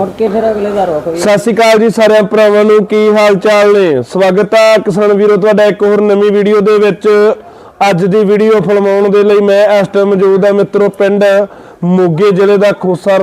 ਮੁੜ ਕੇ ਫਿਰ ਅਗਲੇ ਦਾ ਰੁਕ ਵੀ। ਸਤਿ ਸ਼੍ਰੀ ਅਕਾਲ ਜੀ ਸਾਰਿਆਂ ਭਰਾਵਾਂ ਨੂੰ, ਕੀ ਹਾਲ ਚਾਲ ਨੇ? ਸਵਾਗਤ ਹੈ ਕਿਸਾਨ ਵੀਰੋ, ਤੁਹਾਡਾ ਇੱਕ ਹੋਰ ਨਵੀਂ ਵੀਡੀਓ ਦੇ ਵਿੱਚ। ਅੱਜ ਦੀ ਵੀਡੀਓ ਫਿਲਮਾਉਣ ਦੇ ਲਈ ਮੈਂ ਇਸ ਟਾਈਮ ਮੌਜੂਦ ਆ ਮਿੱਤਰੋ, ਪਿੰਡ ਮੋਗੇ ਜ਼ਿਲ੍ਹੇ ਦਾ ਖੋਸਾ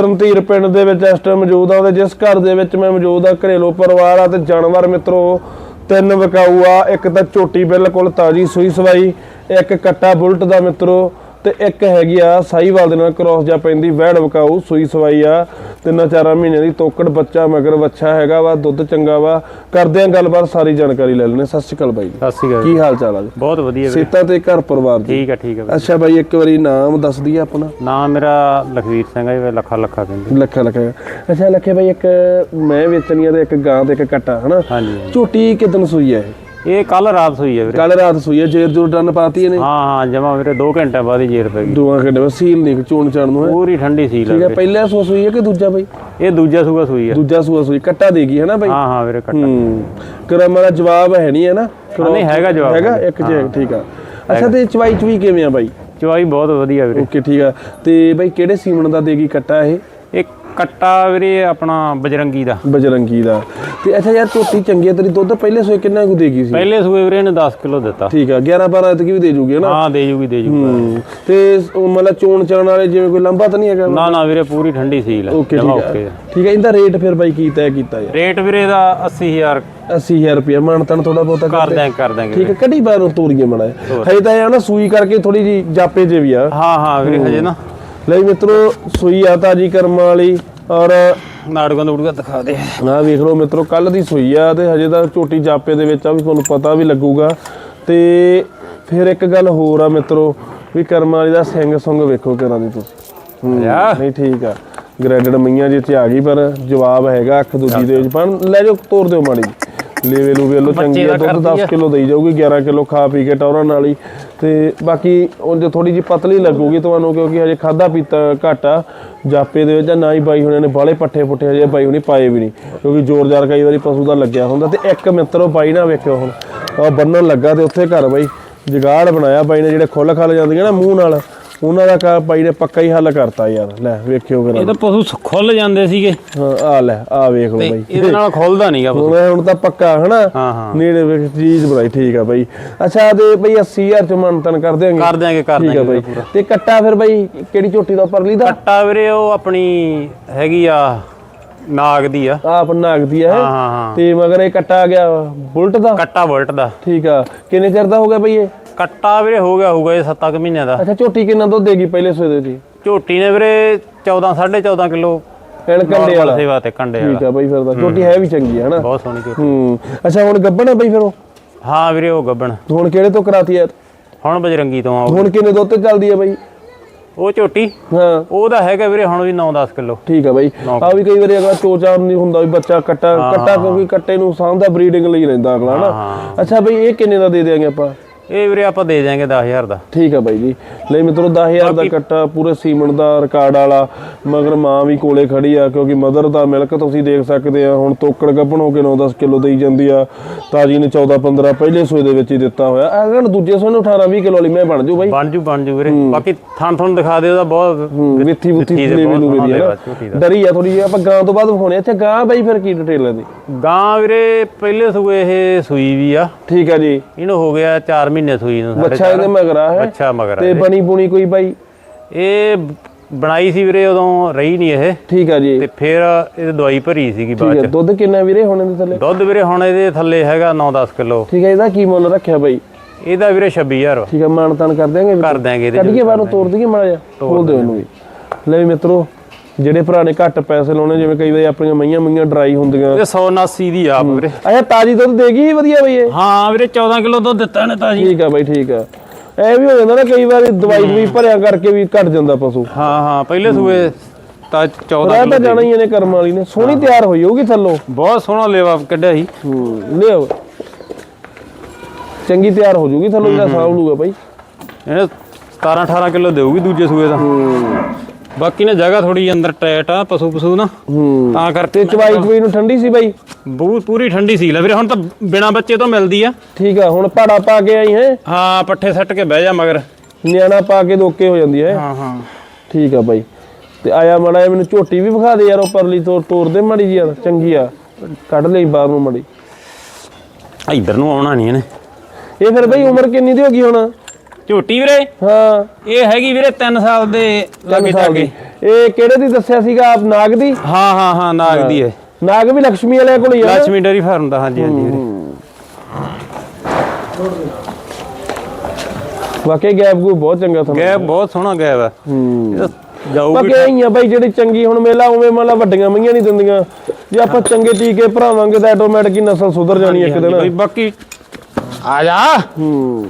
ਰਣਧੀਰ ਪਿੰਡ ਦੇ ਵਿੱਚ ਇਸ ਟਾਈਮ ਮੌਜੂਦ ਹਾਂ ਤੇ ਜਿਸ ਘਰ ਦੇ ਵਿੱਚ ਮੈਂ ਮੌਜੂਦ ਆ, ਘਰੇਲੂ ਪਰਿਵਾਰ ਆ ਤੇ ਜਾਨਵਰ ਮਿੱਤਰੋ, ਤਿੰਨ ਵਿਕਾਊ ਆ, ਇੱਕ ਤਾਂ ਝੋਟੀ ਬਿਲਕੁਲ ਤਾਜੀ ਸੂਈ ਸਵਾਈ, ਇੱਕ ਕੱਟਾ ਬੁਲਟ ਦਾ ਮਿੱਤਰੋ। ਤੇ ਇੱਕ ਹੈਗੀ ਆ ਸਾਈਵਾਲ ਦੇ ਨਾਲ ਕ੍ਰੋਸ ਜਾ ਪੈਂਦੀ ਵਹਿੜ ਵਕਾਊ ਸੂਈ ਸਵਾਈ ਆ ਤਿੰਨਾਂ ਚਾਰਾਂ ਮਹੀਨਿਆਂ ਦੀ ਤੋਕੜ ਬੱਚਾ ਮਗਰ ਬੱਚਾ ਹੈਗਾ ਵਾ ਦੁੱਧ ਚੰਗਾ ਵਾ। ਕਰਦੇ ਆ ਗੱਲਬਾਤ ਸਾਰੀ ਜਾਣਕਾਰੀ ਲੈ ਲੈਣੇ ਸਤਿ ਸ਼੍ਰੀ ਅਕਾਲ ਬਾਈ ਜੀ। ਸਤਿ ਸ਼੍ਰੀ ਅਕਾਲ ਕੀ ਹਾਲ ਚਾਲ ਆ ਜੀ? ਬਹੁਤ ਵਧੀਆ ਵੀਰੇ। ਸੇਤਾ ਤੇ ਘਰ ਪਰਿਵਾਰ ਜੀ। ਠੀਕ ਆ ਠੀਕ ਆ। ਅੱਛਾ ਬਾਈ ਇੱਕ ਵਾਰੀ ਨਾਮ ਦੱਸ ਦਈਏ ਆਪਣਾ। ਨਾਮ ਮੇਰਾ ਲਖਵੀਰ ਸਿੰਘ ਹੈ ਲੱਖਾ ਲੱਖਾ ਕਹਿੰਦੇ। ਲੱਖਾ ਲੱਖਾ। ਅੱਛਾ ਲੱਖੇ ਬਾਈ ਇੱਕ ਮੈਂ ਵੇਚਣੀ ਆ ਤੇ ਇੱਕ ਗਾਂ ਤੇ ਇੱਕ ਕੱਟਾ ਹਨਾ? ਝੋਟੀ ਕਿਦਨ ਸੂਈ ਹੈ ਇਹ? ਕੱਲ ਰਾਤ ਹੋਈ ਹੈ ਵੀਰੇ। ਕੱਲ ਰਾਤ ਸੂਈ ਹੈ ਜੇਰ ਜੋਰ ਡਨ ਪਾਤੀ ਇਹਨੇ। ਹਾਂ ਹਾਂ ਜਮਾ ਵੀਰੇ 2 ਘੰਟੇ ਬਾਅਦ ਹੀ ਜੇਰ ਪੈ ਗਈ। ਦੋਆਂ ਘੰਟੇ ਬਾਅਦ ਸੀਲ ਨਹੀਂ ਚੋਣ ਚਾਣ ਨੂੰ ਹੈ। ਪੂਰੀ ਠੰਡੀ ਸੀ ਠੀਕ ਹੈ ਲੱਗੇ ਪਹਿਲਾ ਸੂ ਸੂਈ ਹੈ ਕਿ ਦੂਜਾ ਬਾਈ? ਇਹ ਦੂਜਾ ਸੂਆ ਸੂਈ ਹੈ ਦੂਜਾ ਸੂਆ ਸੂਈ ਕੱਟਾ ਦੇਗੀ ਹੈ ਨਾ ਬਾਈ? ਹਾਂ ਹਾਂ ਵੀਰੇ ਕੱਟ। ਹੂੰ ਕਰਮ ਵਾਲਾ ਜਵਾਬ ਹੈ ਨਹੀਂ ਹੈ ਨਾ ਹਾਂ, ਨਹੀਂ, ਹੈਗਾ ਜਵਾਬ। ਹੈਗਾ? ਇੱਕ ਚ ਠੀਕ ਆ। ਅੱਛਾ ਤੇ ਚਵਾਈ ਚਵੀ ਕਿਵੇਂ ਆ ਬਾਈ? ਚਵਾਈ ਬਹੁਤ ਵਧੀਆ ਵੀਰੇ। ਓਕੇ ਠੀਕ ਆ। ਤੇ ਬਾਈ ਕਿਹੜੇ ਸੀਮਣ ਦਾ ਦੇਗੀ ਕੱਟਾ ਇਹ ਇਹ? ਕੱਟਾ ਵੀਰੇ ਆਪਣਾ ਬਜਰੰਗੀ ਦਾ। ਬਜਰੰਗੀ ਦਾ। ਤੇ ਅੱਛਾ ਯਾਰ ਝੋਟੀ ਚੰਗੀ ਆ ਤੇਰੀ ਦੁੱਧ ਪਹਿਲੇ ਸੋਏ ਕਿੰਨਾ ਕੁ ਦੇਗੀ ਸੀ? ਪਹਿਲੇ ਸੂਏ ਵੀਰੇ ਨੇ 10 ਕਿਲੋ ਦਿੱਤਾ। ਠੀਕ ਆ 11 12 ਤੱਕ ਵੀ ਦੇ ਜੂਗੀ ਹੈ ਨਾ? ਹਾਂ ਦੇ ਜੂਗੀ ਦੇ ਜੂਗੀ। ਹੂੰ ਤੇ ਉਹ ਮਤਲਬ ਚੋਣ ਚਾਣ ਵਾਲੇ ਜਿਵੇਂ ਕੋਈ ਲੰਬਾ ਤਾਂ ਨਹੀਂ ਹੈਗਾ? ਨਾ ਨਾ ਵੀਰੇ ਪੂਰੀ ਠੰਡੀ ਸੀਲ ਹੈ। ਓਕੇ ਠੀਕ ਆ। ਠੀਕ ਆ ਇਹਦਾ ਰੇਟ ਫਿਰ ਬਾਈ ਕੀ ਤੈਅ ਕੀਤਾ ਯਾਰ? ਰੇਟ ਵੀਰੇ ਦਾ 80000 80000 ਰੁਪਏ ਮਾਨਤਨ ਥੋੜਾ ਬਹੁਤਾ ਕਰ ਦਿਆਂ ਕਰ ਦਿਆਂਗੇ ਠੀਕ ਹੈ ਬਾਰ ਨੂੰ ਤੋਰੀਏ ਮੜਾ ਹਜੇ ਤਾਂ ਇਹ ਆ ਨਾ ਸੂਈ ਕਰਕੇ ਥੋੜੀ ਜੀ ਜਾਪੇ ਜੇ ਵੀ ਆ। ਹਾਂ ਹਾਂ ਵੀਰੇ ਹਜੇ ਨਾ। ਲੈ ਮਿੱਤਰੋ ਸੂਈ ਆ ਤਾਜੀ ਕਰਮ ਵਾਲੀ ਔਰ ਨਾੜੂਆਂ ਦੂੜੂਆਂ ਦਿਖਾ ਦੇ ਆ ਵੇਖ ਲਓ ਮਿੱਤਰੋ ਕੱਲ ਦੀ ਸੂਈ ਆ ਤੇ ਹਜੇ ਤਾਂ ਝੋਟੀ ਜਾਪੇ ਦੇ ਵਿੱਚ ਆ ਵੀ ਤੁਹਾਨੂੰ ਪਤਾ ਵੀ ਲੱਗੂਗਾ ਤੇ ਫਿਰ ਇੱਕ ਗੱਲ ਹੋਰ ਆ ਮਿੱਤਰੋ ਵੀ ਕਰਮ ਵਾਲੀ ਦਾ ਸਿੰਘ ਸੁੰਗ ਵੇਖੋ ਕਿਰਾਂ ਦੀ ਤੁਸੀਂ ਯਾ। ਨਹੀਂ ਠੀਕ ਆ ਗ੍ਰੈਡਡ ਮਈਆਂ ਜਿੱਥੇ ਆ ਗਈ ਪਰ ਜਵਾਬ ਹੈਗਾ ਅੱਖ ਦੂਜੀ ਦੇ ਵਿੱਚ ਪਰ ਲੈ ਜਾਓ ਤੋਰ ਦਿਓ ਮਾੜੀ। ਲੇਵੇ ਲੂਵੇ ਲੋ ਚੰਗੀ ਦੁੱਧ ਕਰਦੀ 10 ਆ। ਕਿਲੋ ਦੇਈ ਜਾਊਗੀ 11 ਕਿਲੋ ਖਾ ਪੀ ਕੇ ਟੌਰਾਂ ਨਾਲ ਹੀ ਤੇ ਬਾਕੀ ਉਹ ਜੇ ਥੋੜੀ ਜੀ ਪਤਲੀ ਲੱਗੂਗੀ ਤੁਹਾਨੂੰ ਕਿਉਂਕਿ ਹਜੇ ਖਾਦਾ ਪੀਤਾ ਘੱਟ ਆ, ਜਾਪੇ ਦੇ ਵਿੱਚ ਜਾਂ ਨਾ ਹੀ ਬਾਈ ਹੁਣਾਂ ਨੇ ਬਾਲੇ ਪੱਠੇ ਪੁੱਠੇ ਹਜੇ ਬਾਈ ਹੁਣੀ ਪਾਏ ਵੀ ਨਹੀਂ, ਕਿਉਂਕਿ ਜ਼ੋਰਦਾਰ ਕਈ ਵਾਰੀ ਪਸ਼ੂ ਦਾ ਲੱਗਿਆ ਹੁੰਦਾ ਤੇ ਇੱਕ ਮਿੱਤਰੋ ਬਾਈ ਨਾ ਵੇਖਿਓ ਹੁਣ ਉਹ ਬੰਨਣ ਲੱਗਾ ਤੇ ਉੱਥੇ ਘਰ ਬਾਈ, ਜਗਾੜ ਬਣਾਇਆ ਬਾਈ ਨੇ ਜਿਹੜੇ ਖੁੱਲ ਖਲ ਜਾਂਦੀਆਂ ਨਾ ਮੂੰਹ ਨਾਲ ਉਹਨਾਂ ਦਾ ਕਾ ਬਾਈ ਨੇ ਪੱਕਾ ਹੀ ਹੱਲ ਕਰਤਾ ਯਾਰ। ਲੈ ਵੇਖਿਓ ਇਹ ਕਰਾਂ ਤਾਂ ਪਸ਼ੂ ਸ- ਖੁੱਲ ਜਾਂਦੇ ਸੀਗੇ। ਹਾਂ ਆ ਲੈ ਆ ਵੇਖ ਲਓ ਬਾਈ। ਇਹਦੇ ਨਾਲ ਖੁੱਲਦਾ ਨਹੀਂਗਾ ਹੁਣ ਹੁਣ ਤਾਂ ਪੱਕਾ ਹਨਾ? ਹਾਂ ਹਾਂ। ਨੇੜੇ ਵੇਖ ਚੀਜ਼ ਬਣਾਈ ਠੀਕ ਆ ਬਾਈ। ਅੱਛਾ ਤੇ ਬਈ 80000 ਚ ਮੰਨਤਨ ਕਰ ਦਿਆਂਗੇ। ਕਰ ਦਿਆਂਗੇ ਕਰ ਠੀਕ ਆ ਦਿਆਂਗੇ ਬਾਈ। ਤੇ ਕੱਟਾ ਫਿਰ ਬਾਈ ਕਿਹੜੀ ਝੋਟੀ ਦਾ ਪਰਲੀ ਦਾ? ਕੱਟਾ ਵੀਰੇ ਉਹ ਆਪਣੀ ਹੈਗੀ ਆ ਨਾਗ ਦੀ ਆ। ਆਪ ਨਾਗਦੀ ਆ ਹਾਂ? ਇਹ। ਹਾਂ ਹਾਂ। ਤੇ ਮਗਰ ਇਹ ਕੱਟਾ ਆ ਗਿਆ ਬੁਲਟ ਦਾ? ਕੱਟਾ ਬੁਲਟ ਦਾ। ਠੀਕ ਆ। ਕਿੰਨੇ ਚਿਰ ਦਾ ਹੋ ਗਿਆ ਬਈ ਇਹ? ਕੱਟਾ ਵੀਰੇ ਹੋ ਗਿਆ ਹੋਊਗਾ ਇਹ 7 ਕੁ ਮਹੀਨਿਆਂ ਦਾ। ਅੱਛਾ ਝੋਟੀ ਕਿੰਨਾ ਦੁੱਧ ਦੇਗੀ ਪਹਿਲੇ ਸੋਏ ਦੇ ਜੀ ਝੋਟੀ ਨੇ ਵੀਰੇ 14 14.5 ਕਿਲੋ ਐਨ ਕੰਡੇ ਵਾਲਾ। ਸੇਵਾ ਤੇ ਕੰਡੇ ਠੀਕ ਵਾਲਾ ਆ ਬਾਈ ਫਿਰ ਤਾਂ। ਝੋਟੀ ਹੈ ਵੀ ਚੰਗੀ ਆ ਹਨਾ? ਬਹੁਤ ਸੋਹਣੀ ਝੋਟੀ। ਹੂੰ। ਅੱਛਾ ਹੁਣ ਗੱਬਣ ਆ ਬਈ ਫਿਰ ਉਹ? ਹਾਂ ਵੀਰੇ ਉਹ ਗੱਬਣ। ਹੁਣ ਕਿਹੜੇ ਤੋਂ ਕਰਾਤੀ ਐ? ਹੁਣ ਬਜਰੰਗੀ ਤੋਂ ਆਉ ਹੁਣ ਕਿੰਨੇ ਦੁੱਧ ਤੇ ਚੱਲਦੀ ਆ ਬਾਈ? ਉਹ ਝੋਟੀ? ਹਾਂ। ਉਹਦਾ ਹੈਗਾ ਵੀਰੇ ਹੁਣ ਵੀ 9-10 ਕਿਲੋ। ਠੀਕ ਆ ਬਾਈ। ਆ ਵੀ ਕਈ ਵਾਰੀ ਅਗਲਾ ਚੋਚਾ ਨਹੀਂ ਹੁੰਦਾ ਵੀ ਬੱਚਾ ਕੱਟਾ ਕੱਟਾ ਕਿਉਂਕਿ ਕੱਟੇ ਨੂੰ ਸਾਂਭਦਾ ਬਰੀਡਿੰਗ ਲਈ ਰਹਿੰਦਾ ਅਗਲਾ ਨਾ ਹਾਂ। ਅੱਛਾ ਬਈ ਇਹ ਕਿੰਨੇ ਦਾ ਦੇ ਦੇਾਂਗੇ ਆਪਾਂ? ਇਹ ਵੀਰੇ ਆਪਾਂ ਦੇ ਦਿਆਂਗੇ 10000 ਦਾ। ਠੀਕ ਆ ਬਾਈ ਜੀ। ਲੈ ਮਿੱਤਰੋ 10000 ਦਾ ਕੱਟਾ ਪੂਰੇ ਸੀਮਨ ਦਾ ਰਿਕਾਰਡ ਵਾਲਾ ਮਗਰ ਮਾਂ ਵੀ ਕੋਲੇ ਖੜੀ ਆ ਕਿਉਂਕਿ ਮਦਰ ਦਾ ਮਿਲਕ ਤੁਸੀਂ ਦੇਖ ਸਕਦੇ ਆ ਹੁਣ ਤੋਕੜ ਗੱਭਣ ਹੋ ਕੇ 9-10 ਕਿਲੋ ਦੇਈ ਜਾਂਦੀ ਆ। ਤਾਜੀ ਨੇ 14-15 ਪਹਿਲੇ ਸੂਏ ਦੇ ਵਿੱਚ ਹੀ ਦਿੱਤਾ ਹੋਇਆ। ਅਗਰ ਦੂਜੇ ਸੂਏ ਨੂੰ 18-20 ਕਿਲੋ ਵਾਲੀ ਮੈਂ ਬਣ ਜੂ ਬਾਈ। ਬਣ ਜੂ ਬਣ ਜੂ ਵੀਰੇ। ਬਾਕੀ ਥਣ ਥਣ ਦਿਖਾ ਦੇ ਉਹਦਾ ਬਹੁਤ ਵਿੱਥੀ ਵਿੱਥੀ ਨੂੰ। ਸੋਹਣਾ ਵਧੀਆ ਦਾ। ਡਰੀ ਆ ਥੋੜੀ ਜਿਹੀ ਆਪਾਂ ਗਾਂ ਤੋਂ ਬਾਅਦ ਵਿਖਾਉਣੇ ਅੱਛਾ ਗਾਂ ਬਾਈ ਫਿਰ ਕੀ ਡਿਟੇਲ ਹੈ ਦੀ ਗਾਂ ਵੀਰੇ ਪਹਿਲੇ ਸੂਏ ਇਹ ਸੂਈ ਵੀ ਆ। ਠੀਕ ਆ ਜੀ। ਇਹਨੂੰ ਹੋ ਗਿਆ 4 ਮਹੀਨੇ ਸੂਈ ਨੂੰ ਸਾਡੇ ਅੱਛਾ ਇਹਦੇ ਮਗਰਾ ਹੈ। ਅੱਛਾ ਮਗਰ ਤੇ ਬਣੀ ਬੁਣੀ ਕੋਈ ਬਾਈ? ਇਹ ਬਣਾਈ ਸੀ ਵੀਰੇ ਉਦੋਂ ਰਹੀ ਨਹੀਂ ਇਹ। ਠੀਕ ਆ ਜੀ। ਤੇ ਫਿਰ ਇਹਦੀ ਦਵਾਈ ਭਰੀ ਸੀਗੀ ਠੀਕ ਬਾਅਦ ਹੈ ਚ। ਦੁੱਧ ਕਿੰਨਾ ਵੀਰੇ ਹੁਣ ਇਹਦੇ ਥੱਲੇ? ਦੁੱਧ ਵੀਰੇ ਹੁਣ ਇਹਦੇ ਥੱਲੇ ਹੈਗਾ 9-10 ਕਿਲੋ। ਠੀਕ ਹੈ ਇਹਦਾ ਕੀ ਮੁੱਲ ਰੱਖਿਆ ਬਾਈ? ਇਹਦਾ ਵੀਰੇ 26000 ਠੀਕ ਹੈ ਤਾਨ ਕਰ ਦਿਆਂਗੇ? ਕਰ ਦਿਆਂਗੇ ਇਹਦੇ ਕੱਢ ਕੇ ਬਾਹਰੋਂ ਤੋੜ ਦਈਏ ਮਾੜਾ ਜਿਹਾ। ਖੋਲ ਦਿਓ ਇਹਨੂੰ ਵੀ। ਲੈ ਵੀ ਮਿੱਤਰੋ ਜਿਹੜੇ ਭਰਾ ਨੇ ਘੱਟ ਪੈਸੇ ਲਾਉਣੇ ਜਿਵੇਂ ਕਈ ਵਾਰੀ ਆਪਣੀਆਂ ਮਈਆਂ ਮਈਆਂ ਡਰਾਈ ਹੁੰਦੀਆਂ। ਇਹ 179 ਦੀ ਆਪ ਵੀਰੇ। ਅੱਛਾ ਤਾਜੀ ਦੁੱਧ ਦੇਗੀ ਵਧੀਆ ਬਈ ਇਹ? ਹਾਂ ਵੀਰੇ 14 ਕਿਲੋ ਦੁੱਧ ਦਿੱਤਾ ਨੇ ਤਾਂ ਜੀ ਠੀਕ ਆ ਬਾਈ ਠੀਕ ਆ। ਐ ਵੀ ਹੋ ਜਾਂਦਾ ਨਾ ਕਈ ਵਾਰੀ ਦਵਾਈ ਵੀ ਭਰਿਆ ਕਰਕੇ ਵੀ ਘਟ ਜਾਂਦਾ ਪਸ਼ੂ। ਹਾਂ ਹਾਂ ਪਹਿਲੇ ਸੂਏ ਤਾਂ 14 ਰਾਹ ਕਿਲੋ ਤਾਂ ਜਾਣਾ ਹੀ ਇਹਨੇ ਕਰਮ ਵਾਲੀ ਨੇ। ਸੋਹਣੀ ਤਿਆਰ ਹੋਈ ਹੋਊਗੀ ਥੱਲੋਂ। ਬਹੁਤ ਸੋਹਣਾ ਲੇਵਾ ਕੱਢਿਆ ਸੀ। ਹੂੰ ਲਿਓ ਚੰਗੀ ਤਿਆਰ ਹੋ ਜੂਗੀ ਥੱਲੋਂ ਜਿਹੜਾ ਸਾਂਭ ਲੂਗਾ ਬਾਈ। ਇਹਨੇ 17 18 ਕਿਲੋ ਦੇਊਗੀ ਦੂਜੇ ਸੂਏ ਦਾ। ਬਾਕੀ ਨੇ ਜਗ੍ਹਾ ਥੋੜੀ ਅੰਦਰ ਟੈਟ ਆ ਪਸ਼ੂ ਪਸ਼ੂ ਨਾ। ਹੂੰ। ਤਾਂ ਕਰਕੇ ਤੇ ਚਵਾਈ ਚਵਾਈ ਨੂੰ ਠੰਡੀ ਸੀ ਬਾਈ? ਬਹੁਤ ਪੂਰੀ ਠੰਡੀ ਸੀ ਲੈ ਵੀਰੇ ਹੁਣ ਤਾਂ ਬਿਨਾ ਬੱਚੇ ਤੋਂ ਮਿਲਦੀ ਆ। ਠੀਕ ਆ ਹੁਣ ਪਾੜਾ ਪਾ ਕੇ ਆਈ ਹੈ? ਹਾਂ ਪੱਠੇ ਸੱਟ ਕੇ ਬਹਿ ਜਾ ਮਗਰ। ਨਿਆਣਾ ਪਾ ਕੇ ਦੋਕੇ ਹੋ ਜਾਂਦੀ ਹੈ। ਹਾਂ ਹਾਂ। ਠੀਕ ਆ ਬਾਈ। ਤੇ ਆਇਆ ਮੜਾ ਮੈਨੂੰ ਝੋਟੀ ਵੀ ਵਿਖਾ ਦੇ ਯਾਰ ਉਹ ਪਰਲੀ ਤੋਰ ਤੋਰ ਦੇ ਮੜੀ ਜੀ ਯਾਰ ਚੰਗੀ ਆ। ਕੱਢ ਲਈ ਬਾਹਰ ਨੂੰ ਮੜੀ। ਇੱਧਰ ਨੂੰ ਆਉਣਾ ਨਹੀਂ ਇਹਨੇ। ਇਹ ਫਿਰ ਬਈ ਉਮਰ ਕਿੰਨੀ ਦੀ ਹੋ ਗਈ ਹੁਣ? ਝੋਟੀ ਵੀਰੇ? ਹਾਂ। ਇਹ ਹੈਗੀ ਵੀਰੇ 3 ਸਾਲ ਦੇ ਲੱਗੇ ਚਾਗੇ। ਇਹ ਕਿਹੜੇ ਦੀ ਦੱਸਿਆ ਸੀਗਾ ਆਪ? ਨਾਗ ਦੀ? ਹਾਂ ਹਾਂ ਹਾਂ ਨਾਗ ਦੀ ਹੈ। ਨਾਗ ਵੀ ਲక్ష్ਮੀ ਵਾਲਿਆਂ ਕੋਲ ਹੀ ਆ ਲక్ష్ਮੀ ਡੇਰੀ ਫਾਰਮ ਦਾ ਹਾਂਜੀ ਹਾਂਜੀ ਵੀਰੇ। ਵਾਕਈ ਗੈਬ ਕੋਈ ਬਹੁਤ ਚੰਗਾ ਥਾ ਗੈਬ ਬਹੁਤ ਸੋਹਣਾ ਗੈਬ ਹੈ। ਹੂੰ। ਜਾਊਗੀ ਬਾਕੀ ਆ ਬਾਈ ਜਿਹੜੀ ਚੰਗੀ ਹੁਣ ਮੇਲਾ ਉਵੇਂ ਮਲਾ ਵੱਡੀਆਂ ਮਈਆਂ ਨਹੀਂ ਦਿੰਦੀਆਂ। ਜੇ ਆਪਾਂ ਚੰਗੇ ਟੀਕੇ ਭਰਾਵਾਂਗੇ ਤਾਂ ਆਟੋਮੈਟਿਕ ਨਸਲ ਸੁਧਰ ਜਾਣੀ ਇੱਕ ਦਿਨ। ਬਾਕੀ ਆ ਜਾ। ਹੂੰ।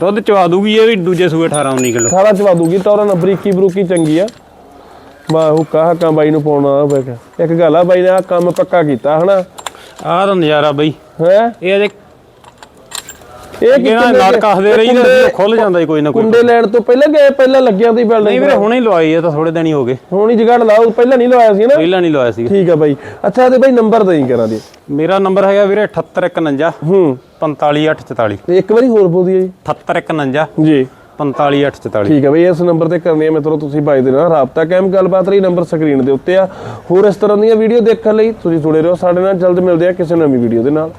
ਦੁੱਧ ਚਵਾ ਦੂਗੀ ਇਹ ਵੀ ਦੂਜੇ ਸੂਏ 18 19 ਕਿਲੋ। ਸਾਰਾ ਚਵਾ ਦੂਗੀ ਤੌਰਾਂ ਨਾਲ ਬਰੀਕੀ ਬਰੂਕੀ ਚੰਗੀ ਆ। ਵਾਹ ਹੁੱਕਾ ਹੱਕਾਂ ਬਾਈ ਨੂੰ ਪਾਉਣਾ ਗਿਆ। ਇੱਕ ਗੱਲ ਆ ਬਾਈ ਨੇ ਆ ਕੰਮ ਪੱਕਾ ਕੀਤਾ ਹਨਾ? ਆਹ ਤਾਂ ਨਜ਼ਾਰਾ ਬਈ। ਹੈ? ਇਹ ਅਜੇ ਇਹ ਕਿੰਨੇ ਲੜ ਦੇ- ਕੱਸਦੇ ਰਹੀ ਨਾ ਕੁੰਡੇ- ਖੁੱਲ ਜਾਂਦਾ ਹੀ ਕੋਈ ਨਾ ਕੋਈ ਕੁੰਡੇ ਲੈਣ ਤੋਂ ਪਹਿਲਾਂ ਗਏ ਪਹਿਲਾਂ ਲੱਗਿਆਂ ਤੋਂ ਹੀ ਨਹੀਂ ਵੀਰੇ ਹੁਣੇ ਹੀ ਲਵਾਈ ਇਹ ਤਾਂ ਥੋੜੇ ਦਿਨ ਹੀ ਹੋ ਗਏ। ਹੁਣ ਹੀ ਜਗੜ ਲਾਓ ਪਹਿਲਾਂ ਨਹੀਂ ਲਵਾਇਆ ਸੀ ਨਾ? ਪਹਿਲਾਂ ਨਹੀਂ ਲਵਾਇਆ ਸੀ ਠੀਕ ਆ ਬਾਈ। ਅੱਛਾ ਤੇ ਬਾਈ ਨੰਬਰ ਦੇਈ ਕਰਾਂ ਦੇ ਮੇਰਾ ਨੰਬਰ ਹੈਗਾ ਵੀਰੇ 78149 ਹੂੰ। 45844 ਤੇ ਇੱਕ ਵਾਰੀ ਹੋਰ ਬੋਲ ਦਈਏ 78149 ਜੀ। 45844 ਠੀਕ ਹੈ ਬਈ ਇਸ ਨੰਬਰ ਤੇ ਕਰਨੀ ਹੈ ਮਿੱਤਰੋ ਤੁਸੀਂ ਬਾਈ ਦੇ ਨਾਲ ਰਾਬਤਾ ਕਾਇਮ। ਗੱਲਬਾਤ ਰਹੀ ਨੰਬਰ ਸਕਰੀਨ ਦੇ ਉੱਤੇ ਆ। ਹੋਰ ਇਸ ਤਰ੍ਹਾਂ ਦੀਆਂ ਵੀਡੀਓ ਦੇਖਣ ਲਈ ਤੁਸੀਂ ਜੁੜੇ ਰਹੋ ਸਾਡੇ ਨਾਲ। ਜਲਦ ਮਿਲਦੇ ਆ ਕਿਸੇ ਨਵੀਂ ਵੀਡੀਓ ਦੇ ਨਾਲ।